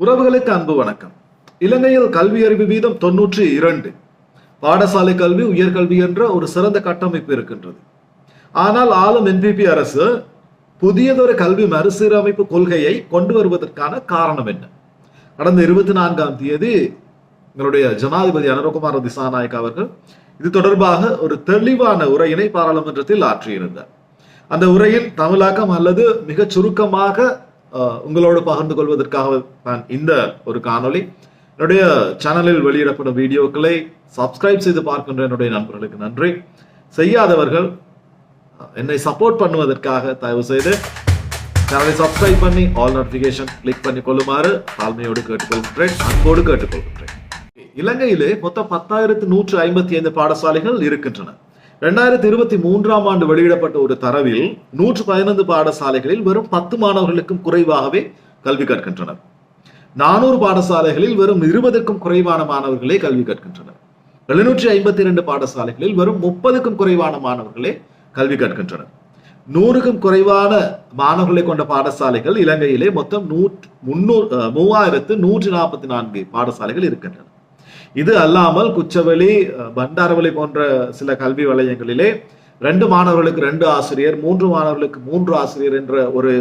உறவுகளுக்கு அன்பு வணக்கம். இலங்கையில் கல்வி அறிவு வீதம் தொன்னூற்றி இரண்டு. பாடசாலை கல்வி உயர்கல்வி என்ற ஒரு சிறந்த கட்டமைப்பு இருக்கின்றது. ஆனால் ஆளும் என்பிபி அரசு புதியதொரு கல்வி மறுசீரமைப்பு கொள்கையை கொண்டு வருவதற்கான காரணம் என்ன? கடந்த இருபத்தி நான்காம் தேதி எங்களுடைய ஜனாதிபதி அனுரகுமார் திசாநாயக் அவர்கள் இது தொடர்பாக ஒரு தெளிவான உரையினை பாராளுமன்றத்தில் ஆற்றியிருந்தார். அந்த உரையின் தமிழாக்கம் அல்லது மிகச் சுருக்கமாக உங்களோடு பகிர்ந்து கொள்வதற்காக நான் இந்த ஒரு காணொளி. என்னுடைய சேனலில் வெளியிடப்படும் வீடியோக்களை சப்ஸ்கிரைப் செய்து பார்க்கின்ற என்னுடைய நண்பர்களுக்கு நன்றி. செய்யாதவர்கள் என்னை சப்போர்ட் பண்ணுவதற்காக தயவு செய்து சேனலை சப்ஸ்கிரைப் பண்ணி ஆல் நோட்டிபிகேஷன் கிளிக் பண்ணி கொள்ளுமாறு தாழ்மையோடு கேட்டுக்கொள்கின்றேன் அன்போடு கேட்டுக்கொள்கின்றேன். இலங்கையிலே மொத்தம் பத்தாயிரத்து நூற்று ஐம்பத்தி ஐந்து பாடசாலைகள் இருக்கின்றன. ரெண்டாயிரத்தி இருபத்தி மூன்றாம் ஆண்டு வெளியிடப்பட்ட ஒரு தரவில் நூற்று பதினைந்து பாடசாலைகளில் வெறும் பத்து மாணவர்களுக்கும் குறைவாகவே கல்வி கற்கின்றனர். நானூறு பாடசாலைகளில் வெறும் இருபதுக்கும் குறைவான மாணவர்களே கல்வி கற்கின்றனர். எழுநூற்றி ஐம்பத்தி இரண்டு பாடசாலைகளில் வெறும் முப்பதுக்கும் குறைவான மாணவர்களே கல்வி கற்கின்றனர். நூறுக்கும் குறைவான மாணவர்களை கொண்ட பாடசாலைகள் இலங்கையிலே மொத்தம் நூற்று முன்னூறு மூவாயிரத்து நூற்றி நாற்பத்தி நான்கு பாடசாலைகள் இருக்கின்றன. இது அல்லாமல் குச்சவெளி அஹ், பண்டாரவளி போன்ற சில கல்வி வலயங்களிலே ரெண்டு மாணவர்களுக்கு ரெண்டு ஆசிரியர் மூன்று மாணவர்களுக்கு மூன்று ஆசிரியர் என்ற ஒரு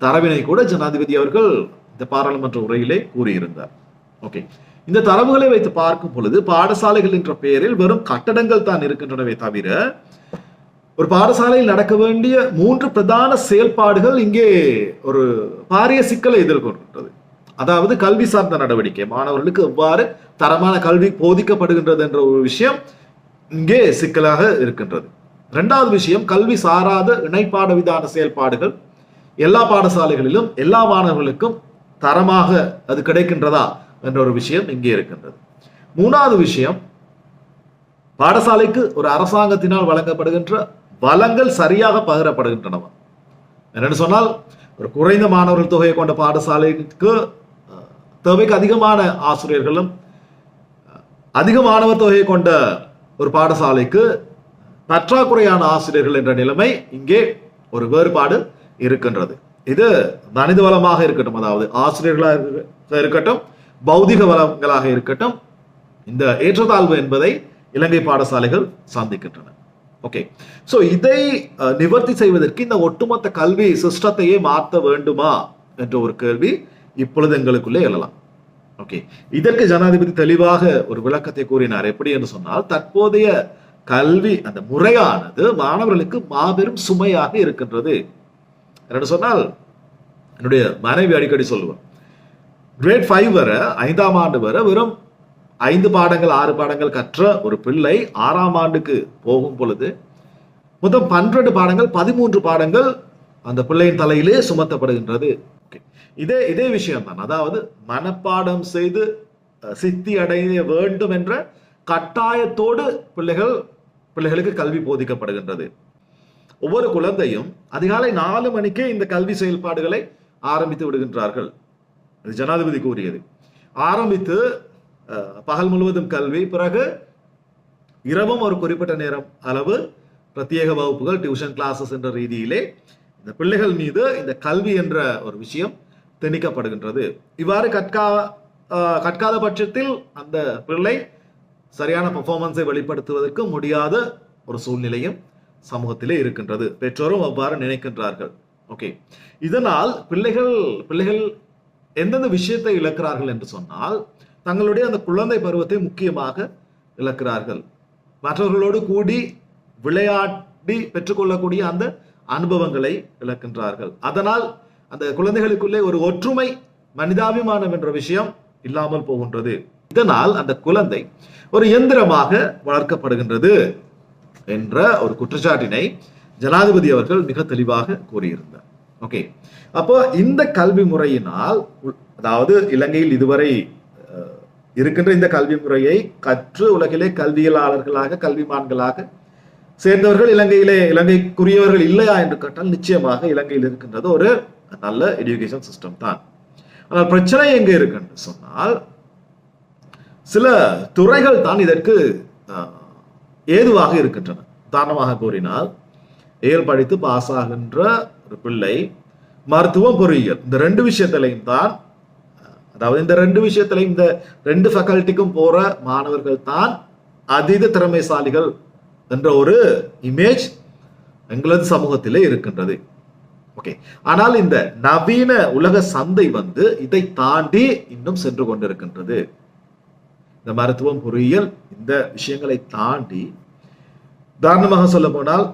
தரவினை கூட ஜனாதிபதி அவர்கள் இந்த பாராளுமன்ற உரையிலே கூறியிருந்தார். ஓகே. இந்த தரவுகளை வைத்து பார்க்கும் பொழுது பாடசாலைகள் என்ற பெயரில் வெறும் கட்டடங்கள் தான் இருக்கின்றனவே தவிர ஒரு பாடசாலையில் நடக்க வேண்டிய மூன்று பிரதான செயல்பாடுகள் இங்கே ஒரு பாரிய சிக்கலை எதிர்கொள்கின்றது. அதாவது கல்வி சார்ந்த நடவடிக்கை. மாணவர்களுக்கு எவ்வாறு தரமான கல்வி போதிக்கப்படுகின்றது என்ற ஒரு விஷயம் இங்கே சிக்கலாக இருக்கின்றது. இரண்டாவது விஷயம் கல்வி சாராத இணைப்பாட விதான செயல்பாடுகள் எல்லா பாடசாலைகளிலும் எல்லா மாணவர்களுக்கும் தரமாக அது கிடைக்கின்றதா என்ற ஒரு விஷயம் இங்கே இருக்கின்றது. மூணாவது விஷயம் பாடசாலைக்கு ஒரு அரசாங்கத்தினால் வழங்கப்படுகின்ற வளங்கள் சரியாக பகிரப்படுகின்றனவா? என்னென்னு சொன்னால் ஒரு குறைந்த மாணவர்கள் தொகையை கொண்ட பாடசாலைக்கு தேவைக்கு அதிகமான ஆசிரியர்களும் அதிக மாணவர் தொகையை கொண்ட ஒரு பாடசாலைக்கு பற்றாக்குறையான ஆசிரியர்கள் என்ற நிலைமை இங்கே ஒரு வேறுபாடு இருக்கின்றது. இது மனித வளமாக இருக்கட்டும் அதாவது ஆசிரியர்களாக இருக்கட்டும் பௌதிக வளங்களாக இருக்கட்டும் இந்த ஏற்றத்தாழ்வு என்பதை இலங்கை பாடசாலைகள் சந்திக்கின்றன ஓகே ஸோ இதை நிவர்த்தி செய்வதற்கு இந்த ஒட்டுமொத்த கல்வி சிஸ்டத்தையே மாற்ற வேண்டுமா? என்ற ஒரு கேள்வி இப்பொழுது எங்களுக்குள்ளே எழலாம். ஓகே இதற்கு ஜனாதிபதி தெளிவாக ஒரு விளக்கத்தை கூறினார். எப்படி என்று சொன்னால் தற்போதைய கல்வி அந்த முறையானது மாணவர்களுக்கு மாபெரும் சுமையாக இருக்கின்றது. என்று சொன்னால் என்னுடைய மனைவி அடிக்கடி சொல்லுவார் கிரேட் ஃபைவ் வர ஐந்தாம் ஆண்டு வரை வெறும் ஐந்து பாடங்கள் ஆறு பாடங்கள் கற்ற ஒரு பிள்ளை ஆறாம் ஆண்டுக்கு போகும் பொழுது மொத்தம் பன்னிரண்டு பாடங்கள் பதிமூன்று பாடங்கள் அந்த பிள்ளையின் தலையிலே சுமத்தப்படுகின்றது. ஓகே இதே இதே விஷயம் தான் அதாவது மனப்பாடம் செய்து சித்தி அடைய வேண்டும் என்ற கட்டாயத்தோடு பிள்ளைகள் பிள்ளைகளுக்கு கல்வி போதிக்கப்படுகின்றது. ஒவ்வொரு குழந்தையும் அதிகாலை நாலு மணிக்கே இந்த கல்வி செயல்பாடுகளை ஆரம்பித்து விடுகின்றார்கள். அது ஜனாதிபதி கூறியது. ஆரம்பித்து அஹ், பகல் முழுவதும் கல்வி பிறகு இரவும் ஒரு குறிப்பிட்ட நேரம் அளவு பிரத்யேக வகுப்புகள் டியூஷன் கிளாஸஸ் என்ற ரீதியிலே இந்த பிள்ளைகள் மீது இந்த கல்வி என்ற ஒரு விஷயம் திணிக்கப்படுகின்றது. இவ்வாறு கற்கா கற்காத பட்சத்தில் அந்த பிள்ளை சரியான பெர்ஃபார்மன்ஸை வெளிப்படுத்துவதற்கு முடியாத ஒரு சூழ்நிலையும் சமூகத்திலே இருக்கின்றது. பெற்றோரும் அவ்வாறு நினைக்கின்றார்கள். ஓகே. இதனால் பிள்ளைகள் பிள்ளைகள் எந்தெந்த விஷயத்தை இழக்கிறார்கள் என்று சொன்னால் தங்களுடைய அந்த குழந்தை பருவத்தை முக்கியமாக இழக்கிறார்கள். மற்றவர்களோடு கூடி விளையாடி பெற்றுக்கொள்ளக்கூடிய அந்த அனுபவங்களை இழக்கின்றார்கள். அதனால் அந்த குழந்தைகளுக்குள்ளே ஒரு ஒற்றுமை மனிதாபிமானம் என்ற விஷயம் இல்லாமல் போகின்றது. இதனால் அந்த குழந்தை ஒரு இயந்திரமாக வளர்க்கப்படுகின்றது என்ற ஒரு குற்றச்சாட்டினை ஜனாதிபதி அவர்கள் மிக தெளிவாக கூறியிருந்தார். ஓகே. அப்போ இந்த கல்வி முறையினால் அதாவது இலங்கையில் இதுவரை இருக்கின்ற இந்த கல்வி முறையை கற்று உலகிலே கல்வியலாளர்களாக கல்விமான்களாக சேர்ந்தவர்கள் இலங்கையிலே இலங்கைக்குரியவர்கள் இல்லையா என்று கேட்டால் நிச்சயமாக இலங்கையில் இருக்கின்றது ஒரு நல்ல எஜுகேஷன் சிஸ்டம் தான். ஆனால் பிரச்சனை எங்க இருக்குன்னு சொன்னால் சில துறைகள் தான் இதற்கு ஏதுவாக இருக்கின்றன. உதாரணமாக கூறினால் ஏல் படித்து பாஸ் ஆகின்ற ஒரு பிள்ளை மருத்துவம் பொறியியல். இந்த ரெண்டு விஷயத்திலையும் தான் அதாவது இந்த ரெண்டு விஷயத்திலையும் இந்த ரெண்டு ஃபேக்கல்ட்டிக்கும் போற மாணவர்கள் தான் அதீத திறமைசாலிகள் என்ற ஒரு இமேஜ் எங்களது சமூகத்திலே இருக்கின்றது. ஓகே ஆனால் இந்த நவீன உலக சந்தை வந்து இதை தாண்டி இன்னும் சென்று கொண்டிருக்கின்றது. இந்த மருத்துவம் பொறியியல் இந்த விஷயங்களை தாண்டி உதாரணமாக சொல்ல போனால்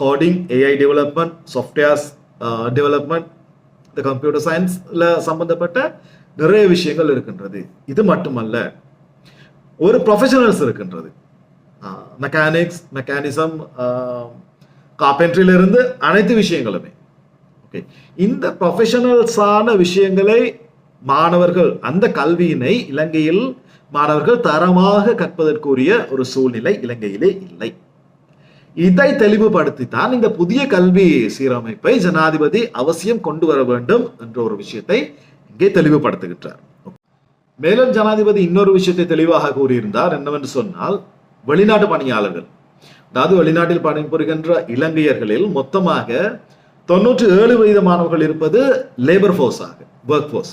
coding AI development softwares development இந்த கம்ப்யூட்டர் சயின்ஸ்ல சம்பந்தப்பட்ட நிறைய விஷயங்கள் இருக்கின்றது. இது மட்டுமல்ல ஒரு ப்ரொஃபஷனல்ஸ் இருக்கின்றது. மெக்கானிக்ஸ் மெக்கானிசம் இருந்து அனைத்து விஷயங்களுமே. ஓகே இந்த ப்ரொஃபஷனல்ஸான விஷயங்களை மாணவர்கள் அந்த கல்வியினை இலங்கையில் மாணவர்கள் தரமாக கற்பதற்குரிய ஒரு சூழ்நிலை இலங்கையிலே இல்லை. இதை தெளிவுபடுத்தி தான் இந்த புதிய கல்வி சீரமைப்பை ஜனாதிபதி அவசியம் கொண்டு வர வேண்டும் என்ற ஒரு விஷயத்தை இங்கே தெளிவுபடுத்துகின்றார். மேலும் ஜனாதிபதி இன்னொரு விஷயத்தை தெளிவாக கூறியிருந்தார் என்னவென்று சொன்னால் வெளிநாட்டு பணியாளர்கள். அதாவது வெளிநாட்டில் பணிபுரிகின்ற இலங்கையர்களில் மொத்தமாக தொண்ணூற்றி ஏழு வீதமானவர்கள் இருப்பது லேபர் ஃபோர்ஸாக ஒர்க் ஃபோர்ஸ்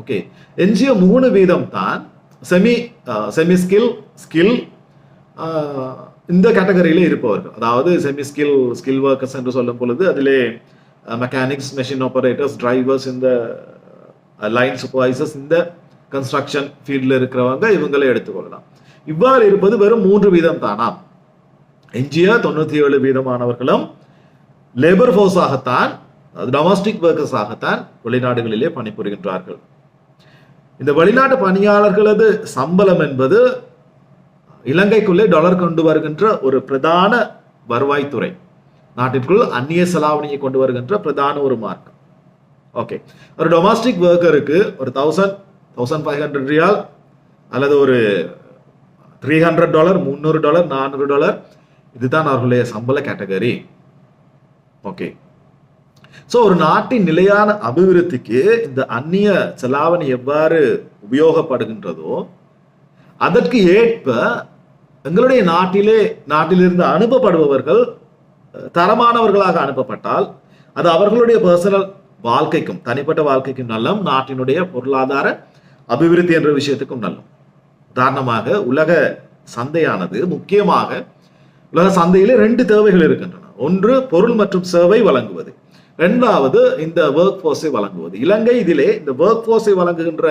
ஓகே எஞ்சிய மூணு வீதம் தான் செமி செமி ஸ்கில் ஸ்கில் இந்த கேட்டகரியிலே இருப்பவர்கள். அதாவது செமி ஸ்கில் ஸ்கில் ஒர்க்கர்ஸ் என்று சொல்லும் பொழுது அதிலே மெக்கானிக்ஸ் மெஷின் ஆப்பரேட்டர்ஸ் டிரைவர்ஸ் இந்த லைன் சூப்பர்வைசர்ஸ் இந்த கன்ஸ்ட்ரக்ஷன் ஃபீல்டில் இருக்கிறவங்க இவங்களே எடுத்துக்கொள்ளலாம். இவ்வாறு இருப்பது வெறும் மூன்று வீதம் தானா எஞ்சிய தொண்ணூத்தி ஏழு வீதமானவர்களும் லேபர் ஃபோர்ஸாகத்தான் டொமஸ்டிக் ஒர்க்கர்ஸ் ஆகத்தான் வெளிநாடுகளிலே பணிபுரிகின்றார்கள். இந்த வெளிநாட்டு பணியாளர்களது சம்பளம் என்பது இலங்கைக்குள்ளே டாலர் கொண்டு வருகின்ற ஒரு பிரதான வருவாய்த்துறை. நாட்டிற்குள் அந்நிய செலாவணியை கொண்டு வருகின்ற பிரதான ஒரு மார்க்கம். ஓகே ஒரு டொமஸ்டிக் ஒர்க்கருக்கு ஒரு thousand thousand five hundred riyal அல்லது ஒரு த்ரீ ஹண்ட்ரட் டாலர் முந்நூறு டாலர் நானூறு டாலர் இதுதான் அவர்களுடைய சம்பள கேட்டகரி ஓகே ஸோ ஒரு நாட்டின் நிலையான அபிவிருத்திக்கு இந்த அந்நிய செலாவணி எவ்வாறு உபயோகப்படுகின்றதோ அதற்கு ஏற்ப எங்களுடைய நாட்டிலே நாட்டிலிருந்து அனுப்பப்படுபவர்கள் தரமானவர்களாக அனுப்பப்பட்டால் அது அவர்களுடைய பர்சனல் வாழ்க்கைக்கும் தனிப்பட்ட வாழ்க்கைக்கும் நல்லம் நாட்டினுடைய பொருளாதார அபிவிருத்தி என்ற விஷயத்துக்கும் நல்லம். உதாரணமாக உலக சந்தையானது முக்கியமாக உலக சந்தையிலே ரெண்டு தேவைகள் இருக்கின்றன. ஒன்று பொருள் மற்றும் சேவை வழங்குவது. இரண்டாவது இந்த ஒர்க் ஃபோர்ஸை வழங்குவது. இலங்கை இதிலே இந்த ஒர்க் ஃபோர்ஸை வழங்குகின்ற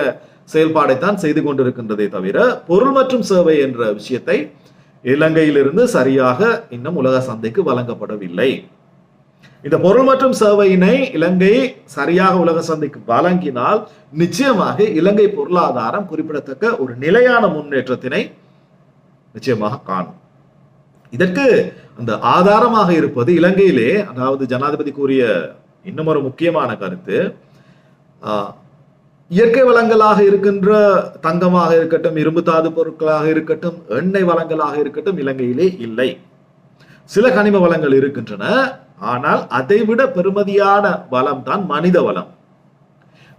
செயல்பாடை தான் செய்து கொண்டிருக்கின்றதே தவிர பொருள் மற்றும் சேவை என்ற விஷயத்தை இலங்கையிலிருந்து சரியாக இன்னும் உலக சந்தைக்கு வழங்கப்படவில்லை. இந்த பொருள் மற்றும் சேவையினை இலங்கை சரியாக உலக சந்தைக்கு வழங்கினால் நிச்சயமாக இலங்கை பொருளாதாரம் குறிப்பிடத்தக்க ஒரு நிலையான முன்னேற்றத்தினை நிச்சயமாக காணும். இதற்கு அந்த ஆதாரமாக இருப்பது இலங்கையிலே அதாவது ஜனாதிபதி கூறிய இன்னும் ஒரு முக்கியமான கருத்து இயற்கை வளங்களாக இருக்கின்ற தங்கமாக இருக்கட்டும் இரும்பு தாது பொருட்களாக இருக்கட்டும் எண்ணெய் வளங்களாக இருக்கட்டும் இலங்கையிலே இல்லை. சில கனிம வளங்கள் இருக்கின்றன. ஆனால் அதைவிட பெருமதியான வளம் தான் மனித வளம்.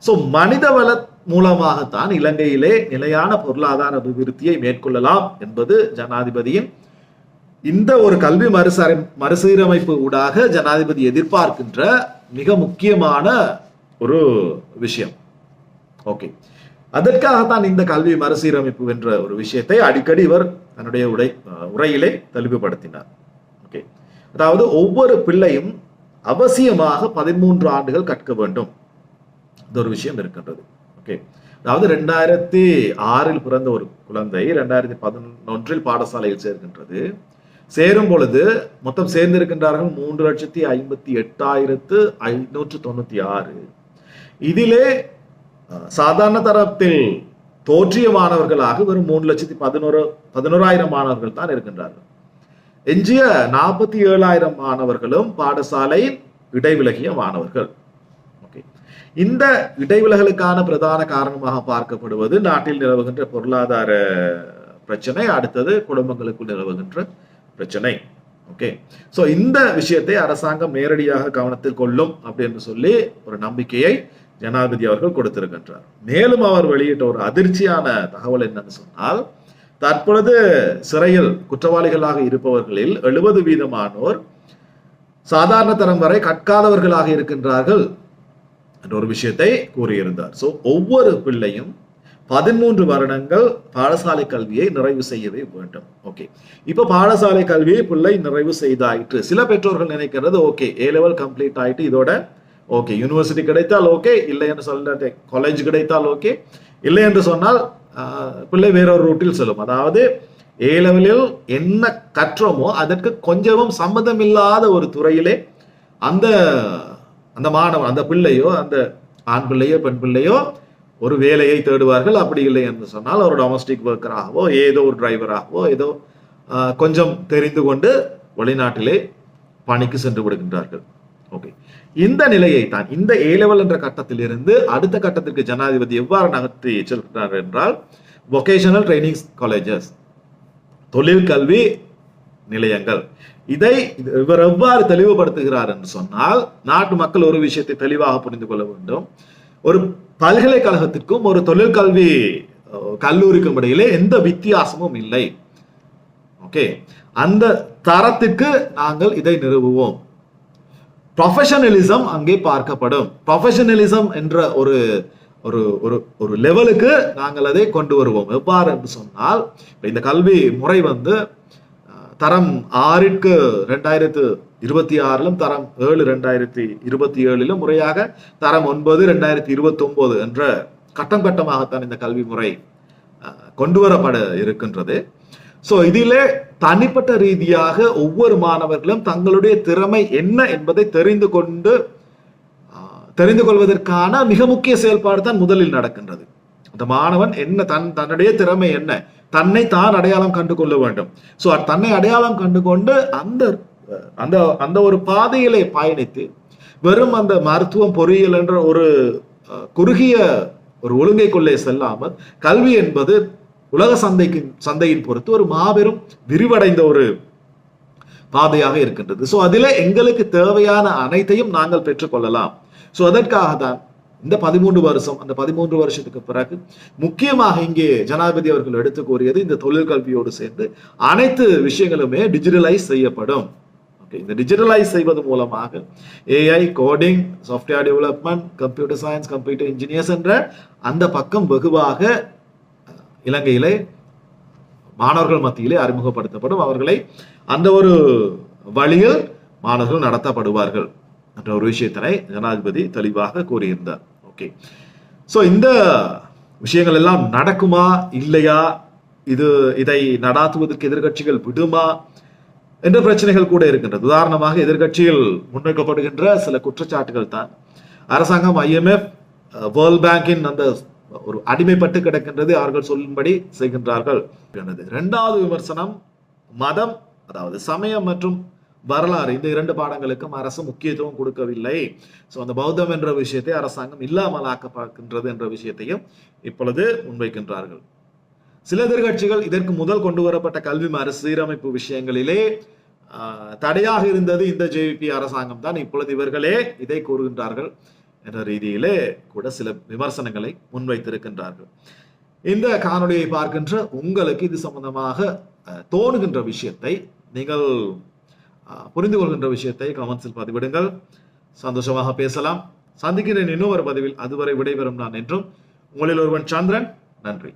சோ மனித வள மூலமாகத்தான் இலங்கையிலே நிலையான பொருளாதார அபிவிருத்தியை மேற்கொள்ளலாம் என்பது ஜனாதிபதியின் இந்த ஒரு கல்வி மறுசீர மறுசீரமைப்பு ஊடாக ஜனாதிபதி எதிர்பார்க்கின்ற மிக முக்கியமான ஒரு விஷயம். ஓகே அதற்காகத்தான் இந்த கல்வி மறுசீரமைப்பு என்ற ஒரு விஷயத்தை அடிக்கடி இவர் தன்னுடைய உடை உரையிலே தெளிவுபடுத்தினார். ஓகே அதாவது ஒவ்வொரு பிள்ளையும் அவசியமாக பதிமூன்று ஆண்டுகள் கற்க வேண்டும். இந்த ஒரு விஷயம் இருக்கின்றது. ஓகே அதாவது ரெண்டாயிரத்தி ஆறில் பிறந்த ஒரு குழந்தை ரெண்டாயிரத்தி பதினொன்றில் பாடசாலையில் சேர்கின்றது. சேரும் பொழுது மொத்தம் சேர்ந்திருக்கின்றார்கள் மூன்று லட்சத்தி ஐம்பத்தி எட்டாயிரத்து ஐநூற்று தொண்ணூத்தி ஆறு. இதிலே சாதாரண தரத்தில் தோற்றிய மாணவர்களாக வெறும் மூணு லட்சத்தி பதினோரு பதினோராயிரம் மாணவர்கள் தான் இருக்கின்றார்கள். எஞ்சிய நாற்பத்தி ஏழாயிரம் மாணவர்களும் பாடசாலை இடைவிலகிய மாணவர்கள். ஓகே இந்த இடைவிலகலுக்கான பிரதான காரணமாக பார்க்கப்படுவது நாட்டில் நிலவுகின்ற பொருளாதார பிரச்சனை அடுத்தது குடும்பங்களுக்குள் நிலவுகின்ற பிரச்சனை. ஓகே ஸோ இந்த விஷயத்தை அரசாங்கம் நேரடியாக கவனத்தில் கொள்ளும் அப்படின்னு சொல்லி ஒரு நம்பிக்கையை ஜனாதிபதி அவர்கள் கொடுத்திருக்கின்றார். மேலும் அவர் வெளியிட்ட ஒரு அதிர்ச்சியான தகவல் என்னன்னு சொன்னால் தற்பொழுது சிறையில் குற்றவாளிகளாக இருப்பவர்களில் எழுபது வீதமானோர் சாதாரண தரம் வரை கற்காதவர்களாக இருக்கின்றார்கள் என்ற ஒரு விஷயத்தை கூறியிருந்தார். ஸோ ஒவ்வொரு பிள்ளையும் பதிமூன்று வருடங்கள் பாடசாலை கல்வியை நிறைவு செய்யவே வேண்டும். ஓகே இப்போ பாடசாலை கல்வியை பிள்ளை நிறைவு செய்தாயிற்று. சில பெற்றோர்கள் நினைக்கிறது ஓகே ஏ லெவல் கம்ப்ளீட் ஆயிட்டு இதோட ஓகே யூனிவர்சிட்டி கிடைத்தால் ஓகே இல்லை என்று சொல்ல காலேஜ் கிடைத்தால் ஓகே இல்லை என்று சொன்னால் பிள்ளை வேறொரு ரூட்டில் செல்லும். அதாவது ஏ லெவலில் என்ன கற்றோமோ அதற்கு கொஞ்சமும் சம்மந்தம் இல்லாத ஒரு துறையிலே அந்த அந்த மாணவன் அந்த பிள்ளையோ அந்த ஆண் பிள்ளையோ பெண் பிள்ளையோ ஒரு வேலையை தேடுவார்கள். அப்படி இல்லை என்று சொன்னால் ஒரு டொமஸ்டிக் ஒர்க்கராகவோ ஏதோ ஒரு டிரைவராகவோ ஏதோ கொஞ்சம் தெரிந்து கொண்டு வெளிநாட்டிலே பணிக்கு சென்று விடுகின்றார்கள். ஓகே இந்த நிலையை தான் இந்த ஏ லெவல் என்ற கட்டத்திலிருந்து அடுத்த கட்டத்திற்கு ஜனாதிபதி எவ்வாறு நகர்த்தி செல்கிறார் என்றால் வொகேஷனல் ட்ரைனிங் காலேஜஸ் தொழிற்கல்வி நிலையங்கள். இதை இவர் எவ்வாறு தெளிவுபடுத்துகிறார் என்று சொன்னால் நாட்டு மக்கள் ஒரு விஷயத்தை தெளிவாக புரிந்து கொள்ள வேண்டும். ஒரு பல்கலைக்கழகத்திற்கும் ஒரு தொழிற்கல்வி கல்லூரிக்கும் இடையிலே எந்த வித்தியாசமும் இல்லை. ஓகே அந்த தரத்துக்கு நாங்கள் இதை நிறுவுவோம். ப்ரொஃபஷனலிசம் அங்கே பார்க்கப்படும். ப்ரொஃபஷனலிசம் என்ற ஒரு ஒரு ஒரு ஒரு லெவலுக்கு நாங்கள் அதை கொண்டு வருவோம். எவ்வாறு என்று சொன்னால் இந்த கல்வி முறை வந்து தரம் ஆறிற்கு ரெண்டாயிரத்து இருபத்தி ஆறிலும் தரம் ஏழு ரெண்டாயிரத்தி இருபத்தி ஏழிலும் முறையாக தரம் ஒன்பது ரெண்டாயிரத்தி இருபத்தி ஒன்பது என்ற கட்டம் கட்டமாகத்தான் இந்த கல்வி முறை கொண்டு வரப்பட இருக்கின்றது. ஸோ இதிலே தனிப்பட்ட ரீதியாக ஒவ்வொரு மாணவர்களும் தங்களுடைய திறமை என்ன என்பதை தெரிந்து கொண்டு தெரிந்து கொள்வதற்கான மிக முக்கிய செயல்பாடு தான் முதலில் நடக்கின்றது. அந்த மாணவன் என்ன தன் தன்னுடைய திறமை என்ன தன்னை தான் அடையாளம் கண்டு கொள்ள வேண்டும். ஸோ தன்னை அடையாளம் கண்டு கொண்டு அந்த அந்த அந்த ஒரு பாதையிலே பயணித்து வெறும் அந்த மருத்துவம் பொறியியல் என்ற ஒரு குறுகிய ஒரு ஒழுங்கைக்குள்ளே செல்லாமல் கல்வி என்பது உலக சந்தைக்கு சந்தையின் பொறுத்து ஒரு மாபெரும் விரிவடைந்த ஒரு பாதையாக இருக்கின்றது. ஸோ அதில் எங்களுக்கு தேவையான அனைத்தையும் நாங்கள் பெற்றுக்கொள்ளலாம். ஸோ அதற்காக தான் இந்த பதிமூன்று வருஷம் அந்த பதிமூன்று வருஷத்துக்கு பிறகு முக்கியமாக இங்கே ஜனாதிபதி அவர்கள் எடுத்து கூறியது இந்த தொழில் கல்வியோடு சேர்ந்து அனைத்து விஷயங்களுமே டிஜிட்டலைஸ் செய்யப்படும். ஓகே இந்த டிஜிட்டலைஸ் செய்வது மூலமாக AI coding software development computer science computer engineers என்ற அந்த பக்கம் வெகுவாக இலங்கையிலே மாணவர்கள் மத்தியிலே அறிமுகப்படுத்தப்படும். அவர்களை அந்த ஒரு வழியில் மாணவர்கள் நடத்தப்படுவார்கள் என்ற ஒரு விஷயத்தினை ஜனாதிபதி தெளிவாக கூறியிருந்தார். ஓகே ஸோ இந்த விஷயங்கள் எல்லாம் நடக்குமா? இல்லையா? இது இதை நடாத்துவதற்கு எதிர்க்கட்சிகள் விடுமா? என்ற பிரச்சனைகள் கூட இருக்கின்றது. உதாரணமாக எதிர்க்கட்சியில் முன்வைக்கப்படுகின்ற சில குற்றச்சாட்டுகள் தான். அரசாங்கம் ஐஎம்எஃப் வேர்ல்ட் பேங்கின் அந்த ஒரு அடிமைப்பட்டு கிடக்கின்றது அவர்கள் சொல்லும்படி செய்கின்றார்கள். எனது இரண்டாவது விமர்சனம் மதம் அதாவது சமயம் மற்றும் வரலாறு. இந்த இரண்டு பாடங்களுக்கும் அரசு முக்கியத்துவம் கொடுக்கவில்லை. சோ அந்த பௌத்தம் என்ற விஷயத்தை அரசாங்கம் இல்லாமல் ஆக்க பார்க்கின்றது என்ற விஷயத்தையும் இப்பொழுது முன்வைக்கின்றார்கள். சில எதிர்கட்சிகள் இதற்கு முதல் கொண்டு வரப்பட்ட கல்வி மறுசீரமைப்பு விஷயங்களிலே ஆஹ், தடையாக இருந்தது இந்த ஜேவிபி அரசாங்கம் தான். இப்பொழுது இவர்களே இதை கூறுகின்றார்கள். என்ற ரீதியிலே கூட சில விமர்சனங்களை முன்வைத்திருக்கின்றார்கள். இந்த காணொலியை பார்க்கின்ற உங்களுக்கு இது சம்பந்தமாக தோணுகின்ற விஷயத்தை நீங்கள் புரிந்து கொள்கின்ற விஷயத்தை கமெண்ட்ஸில் பதிவிடுங்கள். சந்தோஷமாக பேசலாம். சந்திக்கிறேன் இன்னொரு பதிவில். அதுவரை விடைபெறும் நான் என்றும் உங்களில் ஒருவன் சந்திரன். நன்றி.